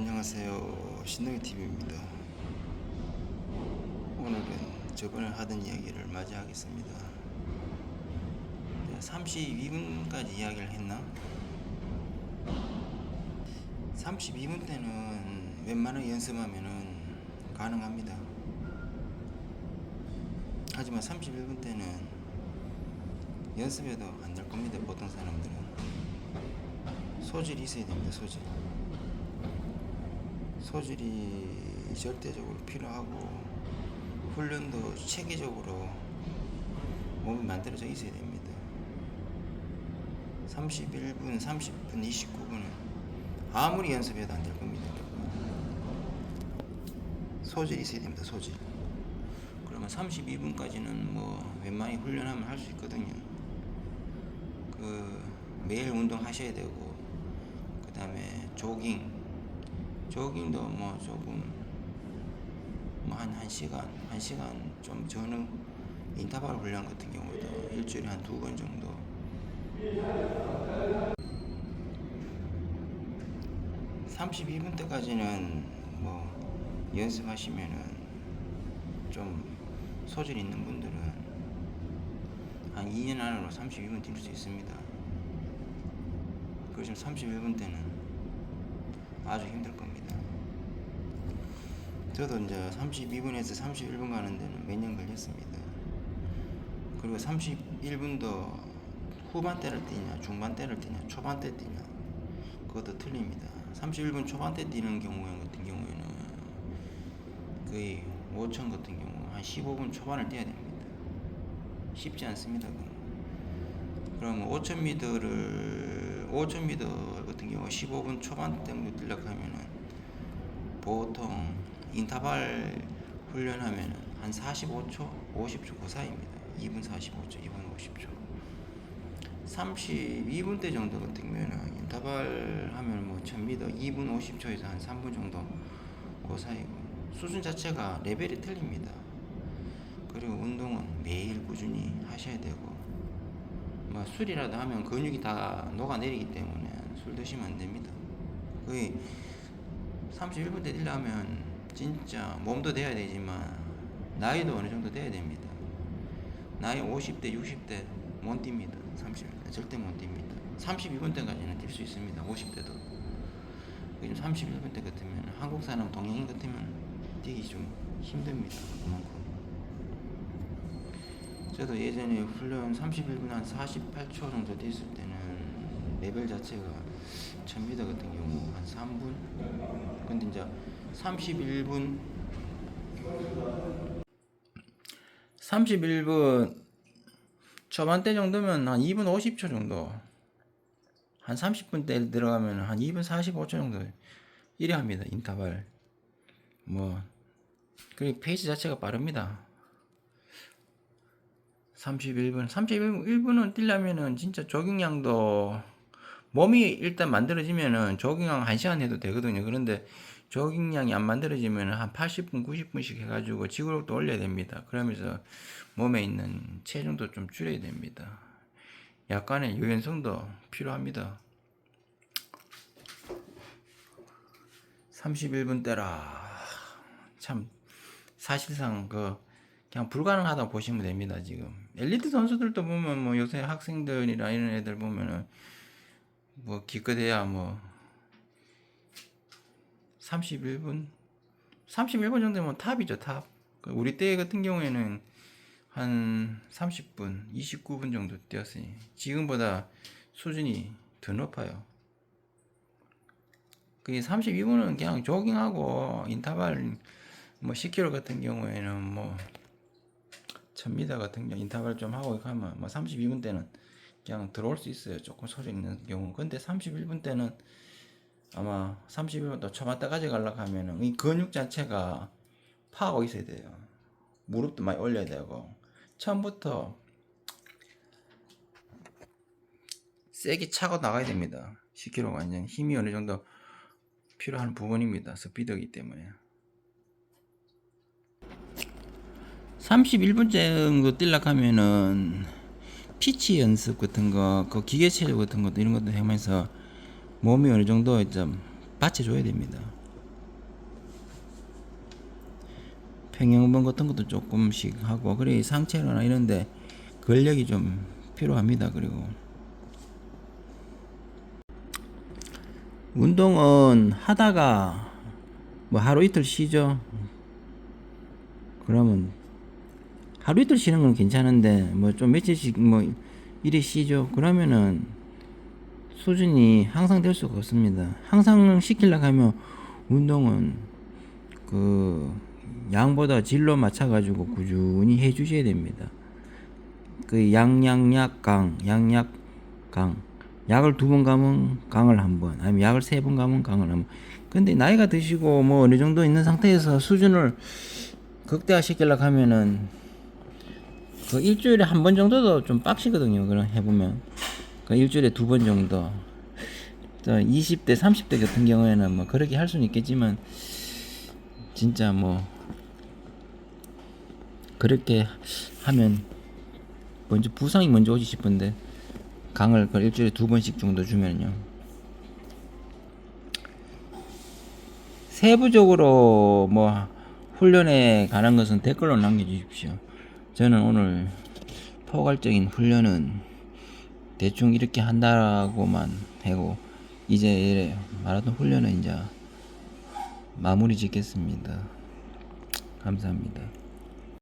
안녕하세요. 신동희TV입니다. 오늘은 저번에 하던 이야기를 맞이하겠습니다. 32분까지 이야기를 했나? 32분 때는 웬만한 연습하면은 가능합니다. 하지만 31분 때는 연습해도 안 될 겁니다. 보통 사람들은. 소질이 있어야 됩니다. 소질. 소질이 절대적으로 필요하고 훈련도 체계적으로 몸이 만들어져 있어야 됩니다. 31분, 30분, 29분은 아무리 연습해도 안 될 겁니다. 소질이 있어야 됩니다. 소질. 그러면 32분까지는 뭐 웬만히 훈련하면 할 수 있거든요. 그 매일 운동하셔야 되고 그 다음에 조깅 조깅도 뭐 조금 뭐한 한 시간 한 시간 좀 전후 인터벌 훈련 같은 경우도 일주일에 한 두 번 정도 32분 때까지는 뭐 연습하시면은 좀 소질 있는 분들은 한 2년 안으로 32분 뛸 수 있습니다. 그리고 지금 31분 때는 아주 힘들 겁니다. 저도 이제 32분에서 31분 가는 데는 몇 년 걸렸습니다. 그리고 31분도 후반대를 뛰냐, 중반대를 뛰냐, 초반대 뛰냐, 그것도 틀립니다. 31분 초반대 뛰는 경우 같은 경우에는 거의 5천 같은 경우 한 15분 초반을 뛰어야 됩니다. 쉽지 않습니다. 그럼 5,000m를 5,000m 같은 경우 15분 초반 정도 뛰려고 하면은 보통 인터벌 훈련하면은 한 45초, 50초 그 사이입니다. 2분 45초, 2분 50초. 32분 대 정도 같은 경우에는 인터벌 하면 뭐 1000m 2분 50초에서 한 3분 정도 그 사이고 수준 자체가 레벨이 틀립니다. 그리고 운동은 매일 꾸준히 하셔야 되고 뭐 술이라도 하면 근육이 다 녹아내리기 때문에 술 드시면 안 됩니다. 거의 31분 때 뛰려면 진짜 몸도 돼야 되지만 나이도 어느 정도 돼야 됩니다. 나이 50대, 60대 못 뜁니다. 31분 때 절대 못 뜁니다. 32분 때까지는 뛸 수 있습니다. 50대도. 지금 31분 때 같으면 한국 사람 동양인 같으면 뛰기 좀 힘듭니다. 그만큼. 저도 예전에 훈련 31분 한 48초 정도 됐을 때는 레벨 자체가 1000m 같은 경우 한 3분? 근데 이제 31분. 31분. 초반대 정도면 한 2분 50초 정도. 한 30분 대 들어가면 한 2분 45초 정도 이래 합니다 인터벌. 뭐 그리고 페이스 자체가 빠릅니다. 31분. 31분 1분은 뛰려면은 진짜 조깅량도 몸이 일단 만들어지면은 조깅량 1시간 해도 되거든요. 그런데 조깅량이 안 만들어지면 한 80분 90분씩 해가지고 지구력도 올려야 됩니다. 그러면서 몸에 있는 체중도 좀 줄여야 됩니다. 약간의 유연성도 필요합니다. 31분 때라. 참 사실상 그 그냥 불가능하다고 보시면 됩니다 지금. 엘리트 선수들도 보면 뭐 요새 학생들이나 이런 애들 보면은 뭐 기껏해야 뭐 31분? 31분 정도면 탑이죠 탑. 그 우리 때 같은 경우에는 한 30분 29분 정도 뛰었으니 지금보다 수준이 더 높아요. 그게 32분은 그냥 조깅하고 인터벌 뭐 10km 같은 경우에는 뭐 1000m 같은 경우 인터벌 좀 하고 가면 뭐 32분 때는 그냥 들어올 수 있어요. 조금 소리 있는 경우. 근데 31분 때는 아마 31분 또 초반대까지 가려고 하면은 이 근육 자체가 파고 있어야 돼요. 무릎도 많이 올려야 되고 처음부터 세게 차고 나가야 됩니다. 10km가 완전 힘이 어느 정도 필요한 부분입니다. 스피드이기 때문에. 31분 정도 뛰려고 하면은 피치 연습 같은 거, 그 기계 체조 같은 것도 이런 것도 하면서 몸이 어느 정도 좀 받쳐줘야 됩니다. 평형봉 같은 것도 조금씩 하고 그래 상체나 이런데 근력이 좀 필요합니다. 그리고 운동은 하다가 뭐 하루 이틀 쉬죠. 그러면 하루 이틀 쉬는 건 괜찮은데 뭐 좀 며칠씩 뭐 이리 쉬죠. 그러면은 수준이 항상 될 수가 없습니다. 항상 시키려고 하면 운동은 그 양보다 질로 맞춰가지고 꾸준히 해주셔야 됩니다. 그 양양약 강, 양약 강. 약을 두 번 가면 강을 한 번, 아니면 약을 세 번 가면 강을 한 번. 근데 나이가 드시고 뭐 어느 정도 있는 상태에서 수준을 극대화시키려고 하면은 그 일주일에 한 번 정도도 좀 빡시거든요. 그런 해보면. 그 일주일에 두 번 정도. 또 20대, 30대 같은 경우에는 뭐 그렇게 할 수는 있겠지만 진짜 뭐 그렇게 하면 먼저 부상이 먼저 오지 싶은데 강을 그 일주일에 두 번씩 정도 주면요. 세부적으로 뭐 훈련에 관한 것은 댓글로 남겨주십시오. 저는 오늘 포괄적인 훈련은 대충 이렇게 한다고만 하고 이제 마라톤 훈련은 이제 마무리 짓겠습니다. 감사합니다.